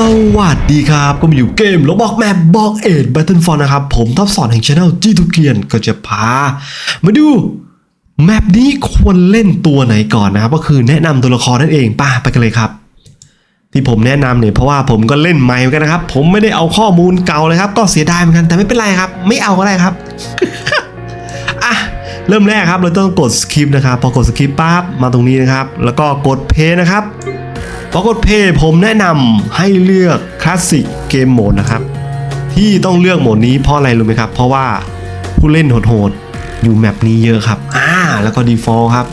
สวัสดีครับก็มาอยู่เกมแล้วบอกแมปบอกเอ็ด Battlefront นะครับ ผมท็อปสอนแห่งช anel จีทุเกียนก็จะพา มาดู แมปนี้ควรเล่นตัวไหนก่อนนะครับ ก็คือแนะนำตัวละครนั่นเองป้าไปกันเลยครับ ที่ผมแนะนำเนี่ยเพราะว่าผมก็เล่นใหม่เหมือนกันนะครับ ผมไม่ได้เอาข้อมูลเก่าเลยครับ ก็เสียดายเหมือนกันแต่ไม่เป็นไรครับ ไม่เอาก็ได้ครับอะเริ่มแรกครับเราต้องกดสคริปนะครับพอกดสคริปปั๊บมาตรงนี้นะครับ แล้วก็กดเพย์นะครับ พอกดเพย์ผมแนะนำให้เลือกคลาสสิกเกมโหมดนะครับ ที่ต้องเลือกโหมดนี้เพราะอะไรรู้ไหมครับ เพราะว่าผู้เล่นโหดๆอยู่แมปนี้เยอะครับ อ่า แล้วก็ default ครับ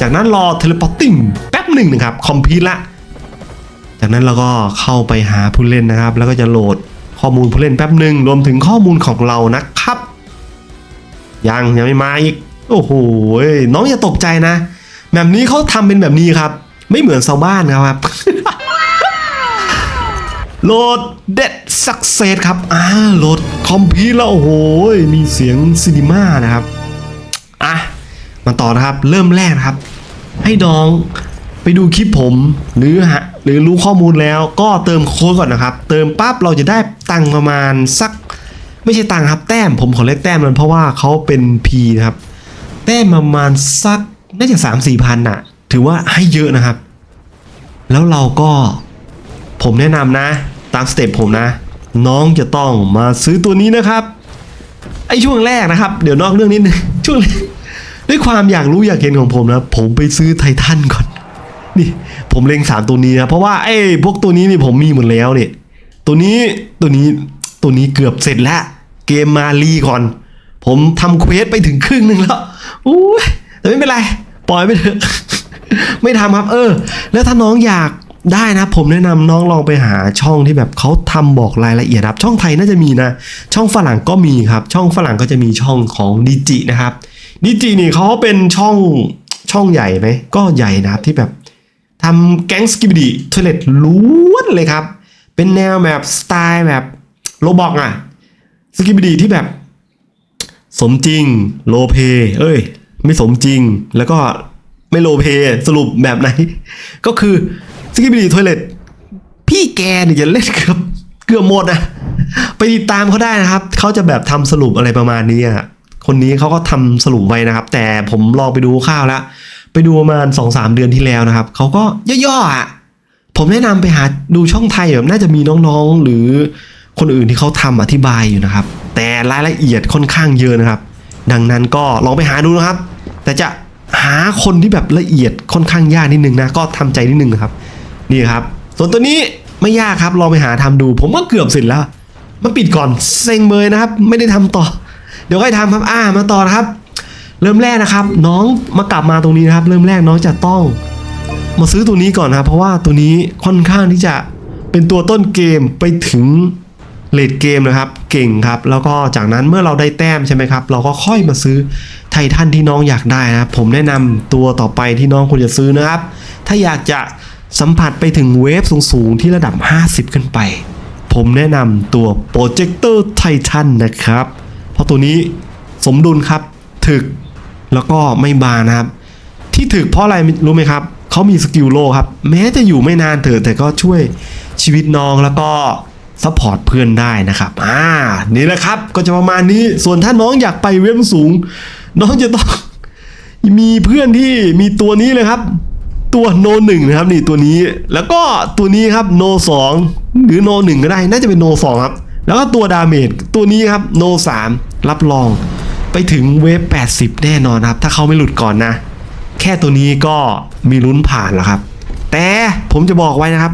จากนั้นรอ teleporting แป๊บหนึ่งนะครับ คอมพิวละจากนั้นเราก็เข้าไปหาผู้เล่นนะครับ แล้วก็จะโหลดข้อมูลผู้เล่นแป๊บหนึ่งรวมถึงข้อมูลของเรานะครับ ยังยังไม่มาอีก โอ้โหน้องอย่าตกใจนะแบบนี้เขาทำเป็นแบบนี้ครับ ไม่เหมือนชาวบ้านครับโหลดเด็ดสักเซสครับอ่าโหลดคอมพิวแล้วโอ้โหมีเสียงซีนิม่านะครับอะมาต่อนะครับเริ่มแรกนะครับ ให้น้องไปดูคลิปผมหรือฮะหรือรู้ข้อมูลแล้วก็เติมโค้ดก่อนนะครับ เติมปั๊บเราจะได้ตังประมาณสัก ไม่ใช่ตังครับแต้มผมขอเรียกแต้มมันเพราะว่าเขาเป็น P นะครับ แต้มประมาณสักน่าจะสามสี่พันน่ะ ถือว่าให้เยอะนะครับ แล้วเราก็ผมแนะนำนะ ตามสเต็ปผมนะ น้องจะต้องมาซื้อตัวนี้นะครับ ไอช่วงแรกนะครับ เดี๋ยวนอกเรื่องนิดนึงช่วงด้วยความอยากรู้อยากเห็นของผมนะ ผมไปซื้อไททันก่อน นี่ผมเล็งสามตัวนี้นะเพราะว่าไอ้พวกตัวนี้นี่ผมมีหมดแล้วเนี่ยตัวนี้ตัวนี้ตัวนี้เกือบเสร็จแล้ว เกมมารีก่อน ผมทำเควสไปถึงครึ่งหนึ่งแล้วอู้ยแต่ไม่เป็นไร ปล่อยไปเถอะ ไม่ทำครับ เออ แล้วถ้าน้องอยากได้นะผมแนะนำน้องลองไปหาช่องที่แบบเขาทำบอกรายละเอียดครับช่องไทยน่าจะมีนะ ช่องฝรั่งก็มีครับ ช่องฝรั่งก็จะมีช่องของดิจินะครับดิจินี่เขาเป็นช่องช่องใหญ่ไหมก็ใหญ่นะครับที่แบบทำแก๊งสกิบดีทเลตล้วนเลยครับ เป็นแนวแบบสไตล์แบบโลบอกอะสกิบดีที่แบบ สมจริงโลเพ เอ้ย ไม่สมจริงแล้วก็ ไม่โลเพสรุปแบบไหน ก็คือสกิบดีทเลตพี่แกเนี่ยจะเล่นเกือบเกือบหมดอะไปติดตามเขาได้นะครับ เขาจะแบบทำสรุปอะไรประมาณนี้อะคนนี้เขาก็ทำสรุปไว้นะครับ แต่ผมลองไปดูข้าวแล้ว ไปดูประมาณ2องสามเดือนที่แล้วนะครับ เขาก็ย่อๆอะผมแนะนำไปหาดูช่องไทยแบบน่าจะมีน้องๆ หรือคนอื่นที่เขาทำอธิบายอยู่นะครับ แต่รายละเอียดค่อนข้างเยอะนะครับ ดังนั้นก็ลองไปหาดูนะครับ แต่จะ หาคนที่แบบละเอียดค่อนข้างยากนิดนึงนะก็ทำใจนิดนึงครับนี่ครับ ส่วนตัวนี้ไม่ยากครับลองไปหาทำดู ผมก็เกือบเสร็จแล้วมาปิดก่อนเซ็งเมยนะครับ ไม่ได้ทำต่อ เดี๋ยวค่อยทำครับอ่ามาต่อนะครับ เริ่มแรกนะครับ น้องมากลับมาตรงนี้นะครับ เริ่มแรกน้องจะต้อง มาซื้อตัวนี้ก่อนนะครับ เพราะว่าตัวนี้ค่อนข้างที่จะเป็นตัวต้นเกมไปถึง เลดเกมนะครับเก่งครับ แล้วก็จากนั้นเมื่อเราได้แต้มใช่ไหมครับ เราก็ค่อยมาซื้อไททันที่น้องอยากได้นะครับ ผมแนะนำตัวต่อไปที่น้องควรจะซื้อนะครับ ถ้าอยากจะสัมผัสไปถึงเวฟสูงๆ ที่ระดับ 50 ขึ้นไป ผมแนะนำตัวโปรเจคเตอร์ไททันนะครับ เพราะตัวนี้สมดุลครับ ถึกแล้วก็ไม่บางนะครับ ที่ถึกเพราะอะไรรู้ไหมครับ เขามีสกิลโลครับ แม้จะอยู่ไม่นานเถอะแต่ก็ช่วยชีวิตน้องแล้วก็ ซัพพอร์ตเพื่อนได้นะครับ อ่า นี่แหละครับ ก็จะประมาณนี้ ส่วนถ้าน้องอยากไปเว็บสูง น้องจะต้องมีเพื่อนที่มีตัวนี้เลยครับ ตัวโนหนึ่งนะครับนี่ตัวนี้ แล้วก็ตัวนี้ครับโนสองหรือโนหนึ่งก็ได้ น่าจะเป็นโนสองครับ แล้วก็ตัวดาเมจตัวนี้ครับโนสามรับรอง ไปถึงเวฟ80 แน่นอนครับ ถ้าเขาไม่หลุดก่อนนะ แค่ตัวนี้ก็มีลุ้นผ่านแล้วครับ แต่ผมจะบอกไว้นะครับ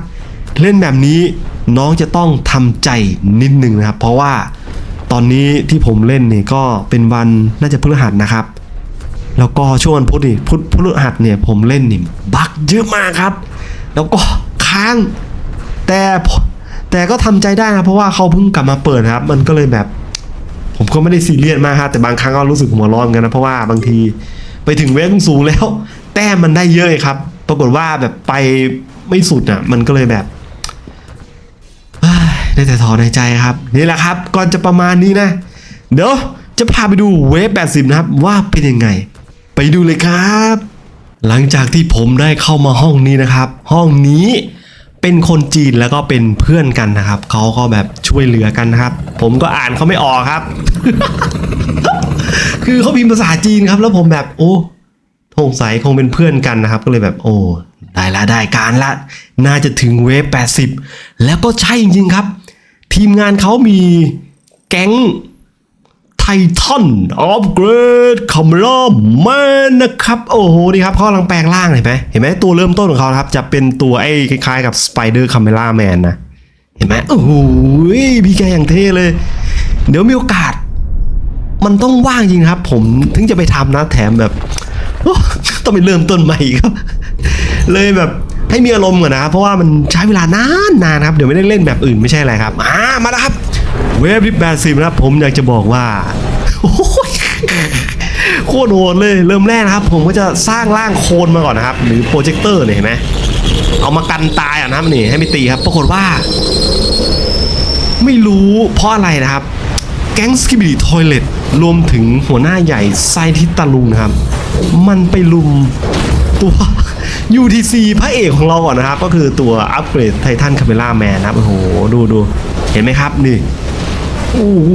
เล่นแบบนี้ น้องจะต้องทำใจนิดนึงนะครับ เพราะว่าตอนนี้ที่ผมเล่นนี่ก็เป็นวันน่าจะพฤหัสนะครับ แล้วก็ช่วงวันพุธนี่พุธพฤหัสเนี่ยผมเล่นนี่บั๊กเยอะมากครับ แล้วก็ค้างแต่แต่ก็ทำใจได้นะเพราะว่าเขาเพิ่งกลับมาเปิดนะครับ มันก็เลยแบบ ผมก็ไม่ได้ซีเรียสมากครับแต่บางครั้งก็รู้สึกหัวร้อนกันนะเพราะว่าบางทีไปถึงเวฟสูงแล้ว แต้มมันได้เยอะครับ ปรากฏว่าแบบไปไม่สุดอะ มันก็เลยแบบ ได้แต่ถอนในใจครับ นี่แหละครับ ก่อนจะประมาณนี้นะ เดี๋ยวจะพาไปดูเวฟ80 นะครับ ว่าเป็นยังไง ไปดูเลยครับ หลังจากที่ผมได้เข้ามาห้องนี้นะครับ ห้องนี้เป็นคนจีนแล้วก็เป็นเพื่อนกันนะครับ เขาก็แบบช่วยเหลือกันนะครับ ผมก็อ่านเขาไม่ออกครับ คือเขาพิมพ์ภาษาจีนครับ แล้วผมแบบโอ้สงสัยคงเป็นเพื่อนกันนะครับ ก็เลยแบบโอ้ได้ละได้การละ น่าจะถึงเวฟ80 แล้วก็ใช่จริงๆครับ ทีมงานเขามีแก๊งไททันออฟเกรดคอมลอมแมนนะครับ โอ้โหนี่ครับเขากำลังแปลงร่างเห็นไหมเห็นไหมตัวเริ่มต้นของเขาครับ จะเป็นตัวไอ้คล้ายๆกับสไปเดอร์คาเมล่าแมนนะ เห็นไหมโอ้โหพี่แกอย่างเท่เลย เดี๋ยวมีโอกาส มันต้องว่างจริงครับ ผมถึงจะไปทำนะแถมแบบต้องไปเริ่มต้นใหม่ครับ เลยแบบ ให้มีอารมณ์ก่อนนะครับ เพราะว่ามันใช้เวลานานนานครับ เดี๋ยวไม่ได้เล่นแบบอื่นไม่ใช่อะไรครับ อ่า มาแล้วครับ เวฟที่แปดสิบนะครับ ผมอยากจะบอกว่าโคตรโหดเลย เริ่มแรกนะครับ ผมก็จะสร้างร่างโคลนมาก่อนนะครับ หรือโปรเจคเตอร์เนี่ยเห็นไหมเอามากันตายอะนะครับนี่ให้ไม่ตีครับ ปรากฏว่า ไม่รู้เพราะอะไรนะครับแก๊งสกิบิ t ทอยเลตรวมถึงหัวหน้าใหญ่ไซทิตาลุงนะครับ มันไปลุมตัว UTC พระเอกของเราก่อนนะครับ ก็คือตัวอัปเกรดไททันคาเมล่าแมนนะครับ โอ้โห ดูดูเห็นไหมครับ นี่ โอ้โห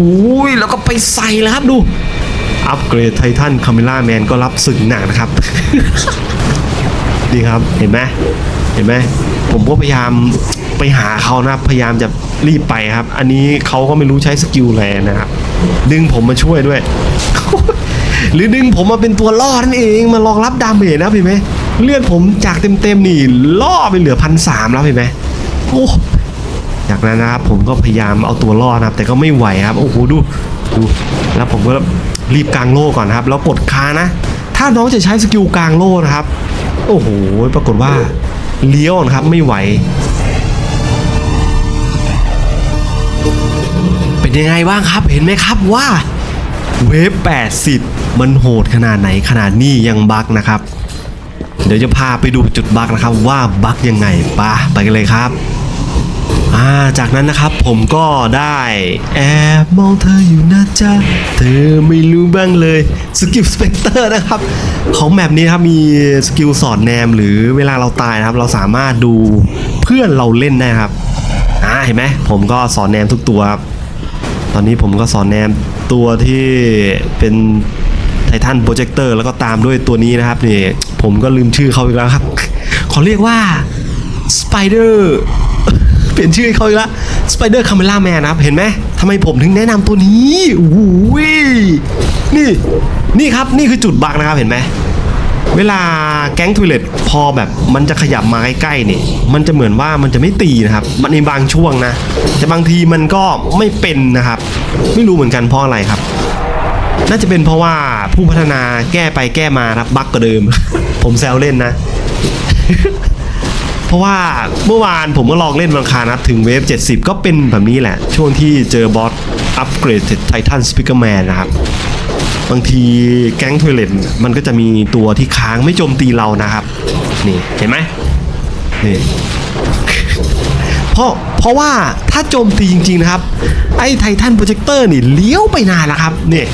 แล้วก็ไปใส่แล้วครับดู อัปเกรดไททันคาเมล่าแมนก็รับสึกหนักนะครับ ดีครับ เห็นไหมเห็นไหมผมก็พยายามไปหาเขานะพยายามจะรีบไปครับ อันนี้เขาก็ไม่รู้ใช้สกิลอะไรนะครับ ดึงผมมาช่วยด้วย หรือดึงผมมาเป็นตัวล่อนั่นเอง มารองรับดาเมจนะเห็นไหม เลือดผมจากเต็มๆนี่ล่อไปเหลือพันสามแล้วเห็นไหมโอ้จากนั้นนะครับผมก็พยายามเอาตัวรอดนะครับ แต่ก็ไม่ไหวครับโอ้โหดูดูแล้วผมก็รีบกลางโล่ก่อนครับ แล้วกดคานะ ถ้าน้องจะใช้สกิลกลางโล่นะครับ โอ้โหปรากฏว่าเลี้ยวนะครับไม่ไหว เป็นยังไงบ้างครับเห็นไหมครับว่าเวฟ80 มันโหดขนาดไหนขนาดนี้ยังบักนะครับ เดี๋ยวจะพาไปดูจุดบักนะครับว่าบักยังไงปะไปกันเลยครับาจากนั้นนะครับผมก็ได้แอบมองเธออยู่นะจ๊ะ เธอไม่รู้บ้างเลยสกิลสเปกเตอร์นะครับ ของแมปนี้ครับมีสกิลสอดแนมหรือเวลาเราตายนะครับ เราสามารถดูเพื่อนเราเล่นได้ครับอ่าเห็นไหมผมก็สอนแนมทุกตัวครับ ตอนนี้ผมก็สอนแนมตัวที่เป็น ไททันโปรเจคเตอร์แล้วก็ตามด้วยตัวนี้นะครับนี่ผมก็ลืมชื่อเขาอีกแล้วครับ ขอเรียกว่าสไปเดอร์เปลี่ยนชื่อเขาอีกแล้วสไปเดอร์คาเมล่าแมนนะครับเห็นไหมทำไมผมถึงแนะนำตัวนี้โอ้โหนี่นี่ครับนี่คือจุดบักนะครับเห็นไหมเวลาแก๊งทวิเลตพอแบบมันจะขยับมาใกล้ๆนี่มันจะเหมือนว่ามันจะไม่ตีนะครับ มันในบางช่วงนะแต่บางทีมันก็ไม่เป็นนะครับ ไม่รู้เหมือนกันเพราะอะไรครับ น่าจะเป็นเพราะว่าผู้พัฒนาแก้ไปแก้มาครับบั๊กกว่าเดิม ผมแซวเล่นนะ เพราะว่าเมื่อวานผมก็ลองเล่นบางคานะครับ ถึงเวฟ 70 ก็เป็นแบบนี้แหละ ช่วงที่เจอบอสอัปเกรดไททันสปิเกอร์แมนนะครับ บางทีแก๊งทวิเลตมันก็จะมีตัวที่ค้างไม่โจมตีเรานะครับ นี่เห็นไหมนี่เพราะเพราะว่าถ้าโจมตีจริงๆนะครับ ไอ้ไททันโปรเจคเตอร์นี่เลี้ยวไปนานแล้วครับนี่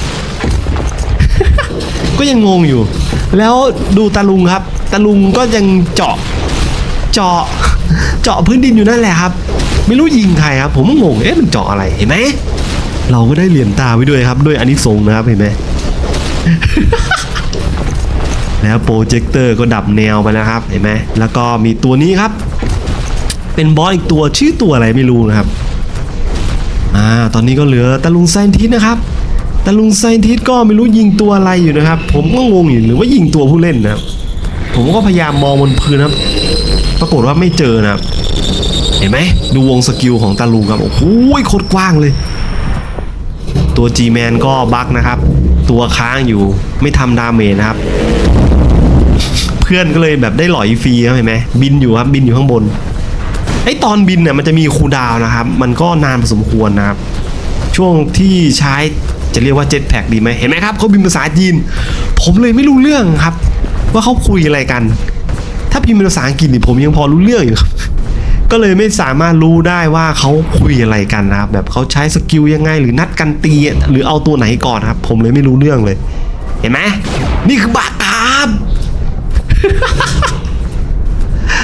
ก็ยังงงอยู่ แล้วดูตาลุงครับตาลุงก็ยังเจาะเจาะเจาะพื้นดินอยู่นั่นแหละครับ ไม่รู้ยิงใครครับ ผมงงเอ๊ะมันเจาะอะไรเห็นไหมเราก็ได้เหรียญตาไว้ด้วยครับ ด้วยอันนี้สงนะครับเห็นไหมแล้วโปรเจคเตอร์ก็ดับแนวไปแล้วครับเห็นไหมแล้วก็มีตัวนี้ครับ เป็นบอสอีกตัวชื่อตัวอะไรไม่รู้นะครับอ่าตอนนี้ก็เหลือตะลุงไซนทิสนะครับ ตะลุงไซนทิสก็ไม่รู้ยิงตัวอะไรอยู่นะครับ ผมก็งงอยู่หรือว่ายิงตัวผู้เล่นนะครับ ผมก็พยายามมองบนพื้นครับ ปรากฏว่าไม่เจอนะครับ เห็นไหมดูวงสกิลของตาลุงครับโอ้โหโคตรกว้างเลย ตัว G-Man ก็บั๊กนะครับ ตัวค้างอยู่ไม่ทำดาเมจนะครับ เพื่อนก็เลยแบบได้หลอยฟรีครับเห็นไหมบินอยู่ครับบินอยู่ข้างบนไอตอนบินเนี่ยมันจะมีคูดาวนะครับ มันก็นานพอสมควรนะครับ ช่วงที่ใช้ จะเรียกว่าเจ็ตแพ็กดีไหมเห็นไหมครับเขาบินภาษาจีน ผมเลยไม่รู้เรื่องครับ ว่าเขาคุยอะไรกัน ถ้าพิมพ์เป็นภาษาอังกฤษนี่ผมยังพอรู้เรื่องอยู่ครับก็เลยไม่สามารถรู้ได้ว่าเขาคุยอะไรกันนะครับแบบเขาใช้สกิลยังไง หรือนัดกันตีหรือเอาตัวไหนก่อนครับ ผมเลยไม่รู้เรื่องเลย เห็นไหมนี่คือบากาม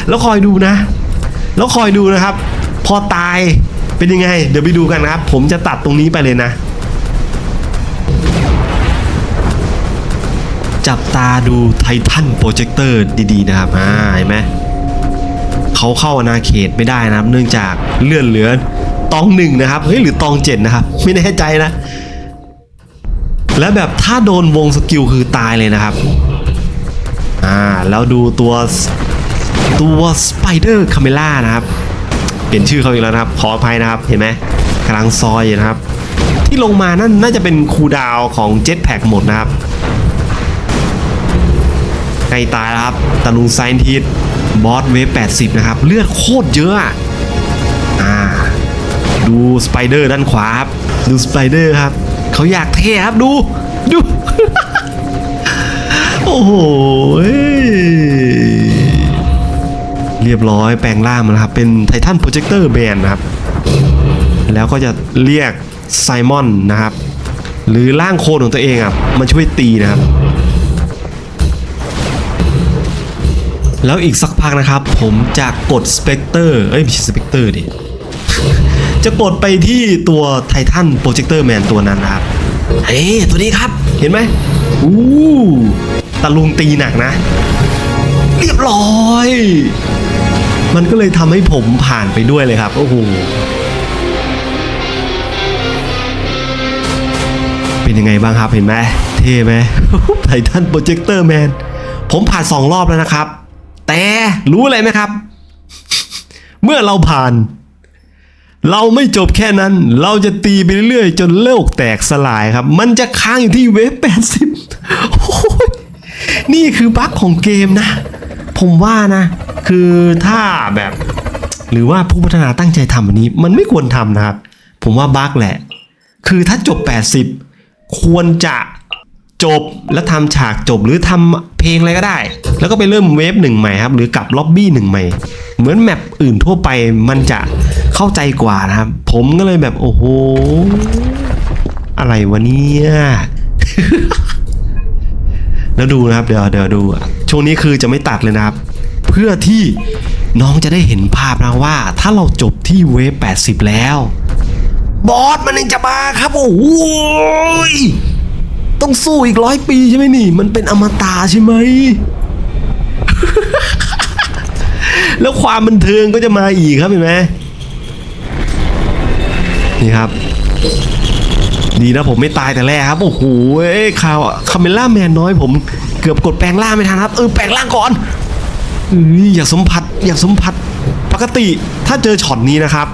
แล้วคอยดูนะ แล้วคอยดูนะครับ พอตายเป็นยังไง เดี๋ยวไปดูกันนะครับ ผมจะตัดตรงนี้ไปเลยนะ จับตาดูไททันโปรเจคเตอร์ดีๆนะครับอ่าเห็นไหมเขาเข้าอาณาเขตไม่ได้นะครับ เนื่องจากเลื่อนเหลือตองหนึ่งนะครับเฮ้ยหรือตองเจ็ดนะครับ ไม่แน่ใจนะ และแบบถ้าโดนวงสกิลคือตายเลยนะครับอ่าแล้วดูตัวตัวสไปเดอร์คาเมล่านะครับ เปลี่ยนชื่อเขาอีกแล้วนะครับ ขออภัยนะครับเห็นไหมกำลังซอยนะครับ ที่ลงมานั่นน่าจะเป็นคูดาวของเจ็ตแพ็กหมดนะครับ ใกล้ตายแล้วครับตะลุงไซน์ทีสบอสเวฟ80 นะครับ เลือดโคตรเยอะอ่าดูสไปเดอร์ด้านขวาครับ ดูสไปเดอร์ครับ เขาอยากเท่ครับดูดู โอ้โหเรียบร้อยแปลงร่างมาแล้วครับ เป็นไททันโปรเจคเตอร์แบนนะครับ แล้วก็จะเรียกไซมอนนะครับ หรือร่างโคลนของตัวเองอะมาช่วยตีนะครับ แล้วอีกสักพักนะครับ ผมจะกดสเปกเตอร์เอ้ยไม่ใช่สเปกเตอร์ดิจะกดไปที่ตัวไททันโปรเจคเตอร์แมนตัวนั้นนะครับเฮ้ยตัวนี้ครับเห็นไหมอู้ตะลุงตีหนักนะ เรียบร้อย มันก็เลยทำให้ผมผ่านไปด้วยเลยครับ โอ้โหเป็นยังไงบ้างครับเห็นไหมเท่ไหมไททันโปรเจคเตอร์แมนผมผ่านสองรอบแล้วนะครับ แต่รู้อะไรไหมครับ เมื่อเราผ่าน เราไม่จบแค่นั้น เราจะตีไปเรื่อยๆ จนโลกแตกสลายครับ มันจะค้างอยู่ที่เวฟ80โอ้ยนี่คือบั๊กของเกมนะ ผมว่านะ คือถ้าแบบ หรือว่าผู้พัฒนาตั้งใจทำอันนี้ มันไม่ควรทำนะครับ ผมว่าบั๊กแหละ คือถ้าจบ 80 ควรจะ จบแล้วทำฉากจบหรือทำเพลงอะไรก็ได้ แล้วก็ไปเริ่มเวฟหนึ่งใหม่ครับ หรือกลับล็อบบี้หนึ่งใหม่ เหมือนแมปอื่นทั่วไปมันจะเข้าใจกว่านะครับ ผมก็เลยแบบโอ้โห อะไรวะเนี่ยแล้วดูนะครับ เดี๋ยวเดี๋ยวดู ช่วงนี้คือจะไม่ตัดเลยนะครับ เพื่อที่น้องจะได้เห็นภาพนะว่า ถ้าเราจบที่เวฟ80 แล้ว บอสมันยังจะมาครับ โอ้โหย ต้องสู้อีกร้อยปีใช่ไหมนี่ มันเป็นอมตะใช่ไหม แล้วความบันเทิงก็จะมาอีกครับเห็นไหมนี่ครับ ดีนะผมไม่ตายแต่แรกครับ โอ้โหเอ้ยข่าวคาเมล่าแมนน้อยผมเกือบกดแปลงร่างไม่ทันครับ เออแปลงร่างก่อนอยอยากสัมผัสอยากสัมผัสปกติถ้าเจอช็อตนี้นะครับ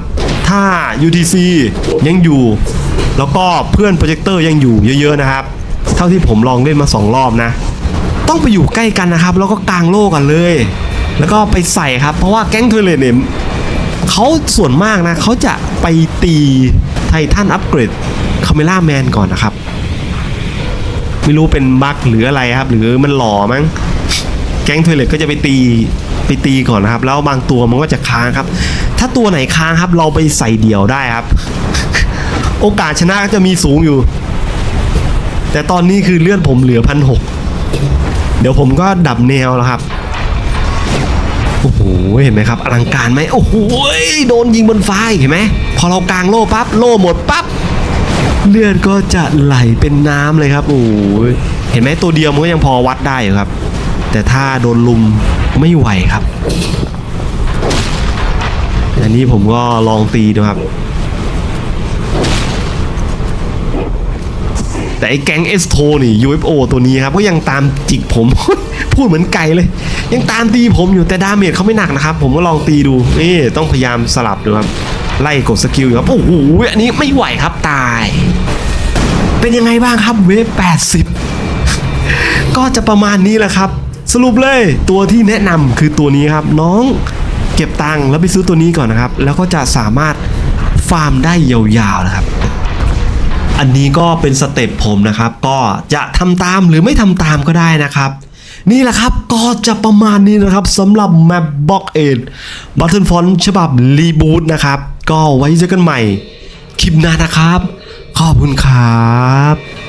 ถ้า UTC ยังอยู่ แล้วก็เพื่อนโปรเจคเตอร์ยังอยู่เยอะๆนะครับ เท่าที่ผมลองเล่นมาสองรอบนะ ต้องไปอยู่ใกล้กันนะครับ แล้วก็กลางโลกกันเลย แล้วก็ไปใส่ครับ เพราะว่าแก๊งเทเลเนี่ยเขาส่วนมากนะเขาจะไปตีไททันอัปเกรดคาเมล่าแมนก่อนนะครับ ไม่รู้เป็นบั๊กหรืออะไรครับ หรือมันหล่อมั้งแก๊งเทเลตก็จะไปตีไปตีก่อนนะครับ แล้วบางตัวมันก็จะค้างครับ ถ้าตัวไหนค้างครับ เราไปใส่เดี่ยวได้ครับ โอกาสชนะก็จะมีสูงอยู่ แต่ตอนนี้คือเลื่อนผมเหลือพันหกเดี๋ยวผมก็ดับแนวแล้วครับ โอ้โห เห็นไหมครับ อลังการไหมโอ้โหโดนยิงบนฟ้าเห็นไหม พอเรากางโล่ปั๊บ โล่หมดปั๊บ เลือดก็จะไหลเป็นน้ำเลยครับโอ้โหเห็นไหมตัวเดียวมันก็ยังพอวัดได้ครับ แต่ถ้าโดนลุมไม่ไหวครับ อันนี้ผมก็ลองตีดูครับ แต่ไอ้แก๊งเอสโทนี่ UFO ตัวนี้ครับก็ยังตามจิกผม พูดเหมือนไก่เลย ยังตามตีผมอยู่แต่ดาเมจเขาไม่หนักนะครับ ผมก็ลองตีดูนี่ต้องพยายามสลับดูครับ ไล่กดสกิลอยู่ครับ โอ้โหอันนี้ไม่ไหวครับตาย เป็นยังไงบ้างครับเวฟ80 ก็จะประมาณนี้แหละครับ สรุปเลยตัวที่แนะนำคือตัวนี้ครับน้องเก็บตังค์แล้วไปซื้อตัวนี้ก่อนนะครับ แล้วก็จะสามารถฟาร์มได้ยาวๆนะครับ อันนี้ก็เป็นสเต็ปผมนะครับ ก็จะทำตามหรือไม่ทำตามก็ได้นะครับ นี่แหละครับก็จะประมาณนี้นะครับสำหรับ Map Box 8 Battlefront ฉบับรีบูตนะครับ ก็ไว้เจอกันใหม่ คลิปหน้านะครับ ขอบคุณครับ